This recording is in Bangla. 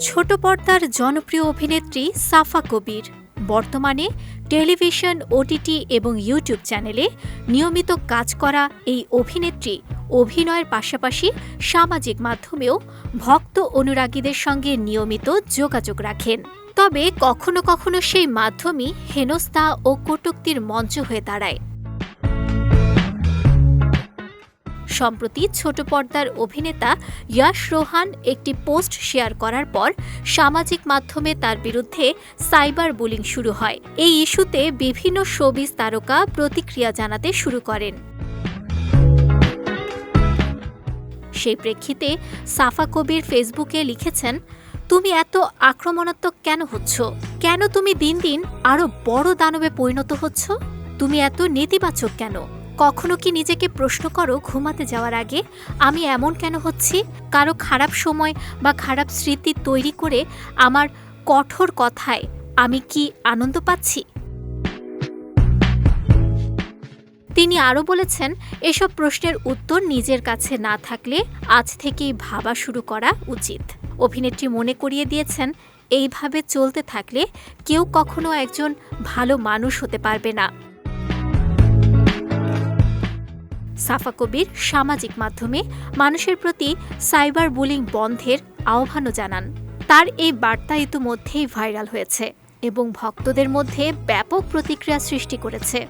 ছোট পর্দার জনপ্রিয় অভিনেত্রী সাফা কবির। বর্তমানে টেলিভিশন, ওটিটি এবং ইউটিউব চ্যানেলে নিয়মিত কাজ করা এই অভিনেত্রী অভিনয়ের পাশাপাশি সামাজিক মাধ্যমেও ভক্ত অনুরাগীদের সঙ্গে নিয়মিত যোগাযোগ রাখেন। তবে কখনো কখনো সেই মাধ্যমই হেনস্থা ও কটূক্তির মঞ্চ হয়ে দাঁড়ায়। সম্প্রতি ছোট পর্দার অভিনেতা ইয়াশ রোহান একটি পোস্ট শেয়ার করার পর সামাজিক মাধ্যমে তার বিরুদ্ধে সাইবার বুলিং শুরু হয়। এই ইস্যুতে বিভিন্ন শোবিজ তারকা প্রতিক্রিয়া জানাতে শুরু করেন। সেই প্রেক্ষিতে সাফা কবির ফেসবুকে লিখেছেন, তুমি এত আক্রমণাত্মক কেন হচ্ছ? কেন তুমি দিন দিন আরও বড় দানবে পরিণত হচ্ছ? তুমি এত নেতিবাচক কেন? কখনো কি নিজেকে প্রশ্ন করো ঘুমাতে যাওয়ার আগে, আমি এমন কেন হচ্ছি? কারও খারাপ সময় বা খারাপ স্মৃতি তৈরি করে আমার কঠোর কথায় আমি কি আনন্দ পাচ্ছি? তিনি আরও বলেছেন, এসব প্রশ্নের উত্তর নিজের কাছে না থাকলে আজ থেকেই ভাবা শুরু করা উচিত। অভিনেত্রী মনে করিয়ে দিয়েছেন, এইভাবে চলতে থাকলে কেউ কখনো একজন ভালো মানুষ হতে পারবে না। সাফা কবির সামাজিক মাধ্যমে মানুষের প্রতি সাইবার বুলিং বন্ধের আহ্বানও জানান। তার এই বার্তা ইতিমধ্যেই ভাইরাল হয়েছে এবং ভক্তদের মধ্যে ব্যাপক প্রতিক্রিয়া সৃষ্টি করেছে।